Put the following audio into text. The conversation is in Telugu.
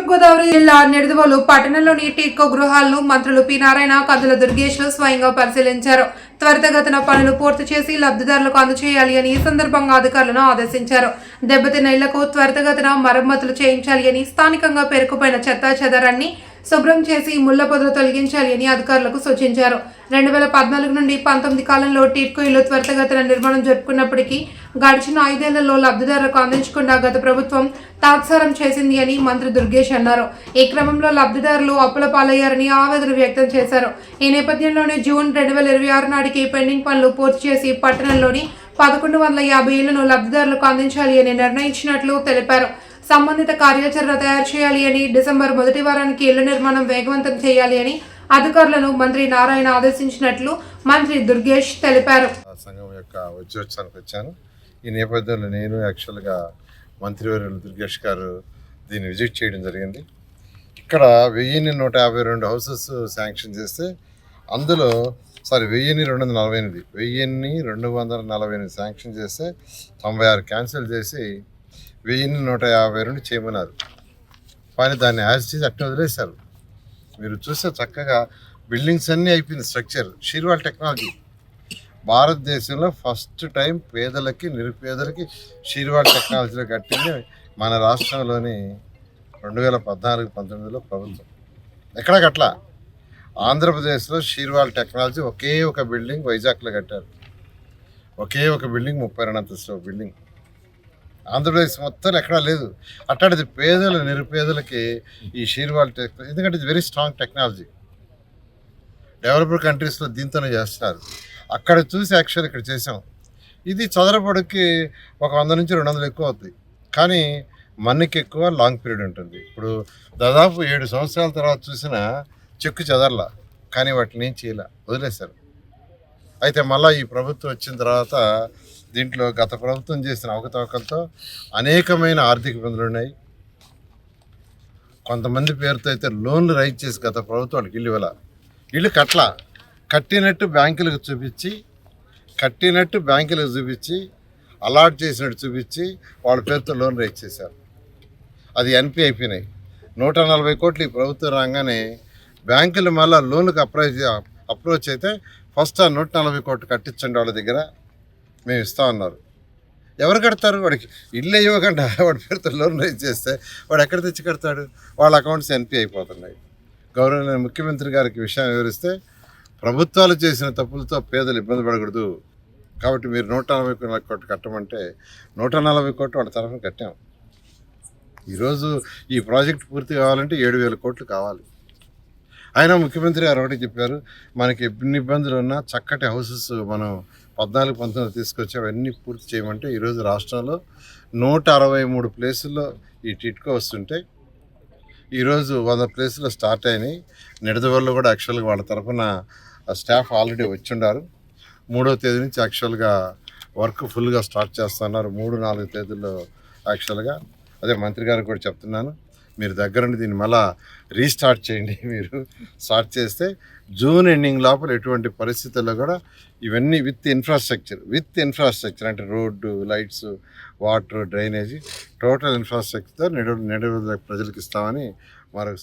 తూర్పుగోదావరి జిల్లా నిడదవోలు పట్టణంలోని టీకో గృహాలను మంత్రులు పి నారాయణ కందుల దుర్గేష్లు స్వయంగా పరిశీలించారు. త్వరితగతిన పనులు పూర్తి చేసి లబ్ధిదారులకు అందజేయాలి అని ఈ సందర్భంగా అధికారులను ఆదేశించారు. దెబ్బతిన్న ఇళ్ళకు త్వరితగతిన మరమ్మతులు చేయించాలి అని స్థానికంగా పేరుకుపోయిన చెత్తా చెదరాన్ని శుభ్రం చేసి ముళ్ళ పొదలు తొలగించాలి అని అధికారులకు సూచించారు. రెండు వేల పద్నాలుగు నుండి పంతొమ్మిది కాలంలో టీట్కో ఇల్లు త్వరితగతిన నిర్మాణం జరుపుకున్నప్పటికీ గడిచిన ఐదేళ్ళలో లబ్ధిదారులకు అందించకుండా గత ప్రభుత్వం తాత్సారం చేసింది అని మంత్రి దుర్గేష్ అన్నారు. ఈ క్రమంలో లబ్ధిదారులు అప్పుల పాలయ్యారని ఆవేదన వ్యక్తం చేశారు. ఈ నేపథ్యంలోనే జూన్ రెండు వేల ఇరవై ఆరు నాటికి పెండింగ్ పనులు పూర్తి చేసి పట్టణంలోని పదకొండు వందల యాభై ఇళ్ళను లబ్ధిదారులకు అందించాలి అని నిర్ణయించినట్లు తెలిపారు. సంబంధిత కార్యాచరణ తయారు చేయాలి అని డిసెంబర్ మొదటి వారానికి ఇళ్ళ నిర్మాణం వేగవంతం చేయాలి అని అధికారులను మంత్రి నారాయణ ఆదేశించినట్లు మంత్రి దుర్గేష్ తెలిపారు. సంఘం యొక్క వచ్చాను. ఈ నేపథ్యంలో నేను యాక్చువల్గా మంత్రివర్యులు దుర్గేష్ గారు దీన్ని విజిట్ చేయడం జరిగింది. ఇక్కడ వెయ్యిన్ని నూట యాభై రెండు హౌసెస్ శాంక్షన్ చేస్తే అందులో సారీ వెయ్యిన్ని రెండు వందల నలభై ఎనిమిది వెయ్యిన్ని రెండు వందల నలభై ఎనిమిది శాంక్షన్ చేస్తే తొంభై ఆరు క్యాన్సిల్ చేసి వెయ్యిన్ని నూట యాభై రెండు చేయమన్నారు. కానీ దాన్ని యాజ్ చేసి అట్నే వదిలేశారు. మీరు చూస్తే చక్కగా బిల్డింగ్స్ అన్నీ అయిపోయింది స్ట్రక్చర్ షీర్వాల్ టెక్నాలజీ. భారతదేశంలో ఫస్ట్ టైం పేదలకి నిరుపేదలకి షీర్వాల్ టెక్నాలజీలో కట్టింది మన రాష్ట్రంలోని రెండు వేల పద్నాలుగు పంతొమ్మిదిలో ప్రభుత్వం. ఎక్కడ కట్ల ఆంధ్రప్రదేశ్లో షీర్వాల్ టెక్నాలజీ ఒకే ఒక బిల్డింగ్ వైజాగ్లో కట్టారు. ఒకే ఒక బిల్డింగ్ ముప్పై రెండు అంతస్తుల బిల్డింగ్. ఆంధ్రప్రదేశ్ మొత్తం ఎక్కడా లేదు. అట్లాంటిది పేదల నిరుపేదలకి ఈ షీర్వాల్ టెక్నాలజీ ఎందుకంటే ఇది వెరీ స్ట్రాంగ్ టెక్నాలజీ డెవలప్డ్ కంట్రీస్లో దీంతోనే చేస్తారు అక్కడ చూసి యాక్చువల్ ఇక్కడ చేసాం ఇది చదరపడికి ఒక వంద నుంచి రెండు వందలు ఎక్కువ అవుతాయి. కానీ మన్నికి ఎక్కువ లాంగ్ పీరియడ్ ఉంటుంది. ఇప్పుడు దాదాపు ఏడు సంవత్సరాల తర్వాత చూసిన చెక్కు చెదరలా కానీ వాటిని ఏం చేయలే వదిలేశారు. అయితే మళ్ళీ ఈ ప్రభుత్వం వచ్చిన తర్వాత దీంట్లో గత ప్రభుత్వం చేసిన అవకతవకలతో అనేకమైన ఆర్థిక ఇబ్బందులు ఉన్నాయి. కొంతమంది పేరుతో అయితే లోన్లు రైజ్ చేసి గత ప్రభుత్వాలకు ఇల్లు ఇవ్వాల. ఇల్లు కట్ల కట్టినట్టు బ్యాంకులకు చూపించి కట్టినట్టు బ్యాంకులకు చూపించి అలాట్ చేసినట్టు చూపించి వాళ్ళ పేరుతో లోన్ రేట్ చేశారు. అది ఎన్పి అయిపోయినాయి. నూట నలభై కోట్లు ఈ ప్రభుత్వం రాగానే బ్యాంకులు మళ్ళీ లోన్లకు అప్రోచ్ అప్రోచ్ అయితే ఫస్ట్ ఆ నూట నలభై కోట్లు కట్టించండి వాళ్ళ దగ్గర మేము ఇస్తా ఉన్నారు ఎవరు కడతారు? వాడికి ఇల్లు ఇవ్వకుండా వాడి పేరుతో లోన్ రైజ్ చేస్తే వాడు ఎక్కడ తెచ్చి కడతాడు? వాళ్ళ అకౌంట్స్ ఎన్పి అయిపోతున్నాయి. గౌరవ ముఖ్యమంత్రి గారికి విషయం వివరిస్తే ప్రభుత్వాలు చేసిన తప్పులతో పేదలు ఇబ్బంది పడకూడదు. కాబట్టి మీరు నూట నలభై కోట్లు కట్టమంటే నూట నలభై కోట్లు వాళ్ళ తరఫున కట్టాం. ఈరోజు ఈ ప్రాజెక్ట్ పూర్తి కావాలంటే ఏడు వేల కోట్లు కావాలి. ఆయన ముఖ్యమంత్రి గారు ఒకటి చెప్పారు మనకి ఎన్ని ఇబ్బందులు ఉన్నా చక్కటి హౌసెస్ మనం పద్నాలుగు పంతొమ్మిది తీసుకొచ్చి అవన్నీ పూర్తి చేయమంటే ఈరోజు రాష్ట్రంలో నూట అరవై మూడు ప్లేసుల్లో ఈ టిట్కో వస్తుంటే ఈరోజు వంద ప్లేసులు స్టార్ట్ అయినాయి. నిడదవల్లో కూడా యాక్చువల్గా వాళ్ళ తరఫున స్టాఫ్ ఆల్రెడీ వచ్చిండారు. మూడో తేదీ నుంచి యాక్చువల్గా వర్క్ ఫుల్గా స్టార్ట్ చేస్తున్నారు. మూడు నాలుగు తేదీల్లో యాక్చువల్గా అదే మంత్రి గారికి కూడా చెప్తున్నాను. మీరు దగ్గరుండి దీన్ని మళ్ళా రీస్టార్ట్ చేయండి. మీరు స్టార్ట్ చేస్తే జూన్ ఎండింగ్ లోపల ఎటువంటి పరిస్థితుల్లో కూడా ఇవన్నీ విత్ ఇన్ఫ్రాస్ట్రక్చర్ విత్ ఇన్ఫ్రాస్ట్రక్చర్ అంటే road lights water drainage total ఇన్ఫ్రాస్ట్రక్చర్తో నిడ నెడ ప్రజలకు ఇస్తామని మరొకసారి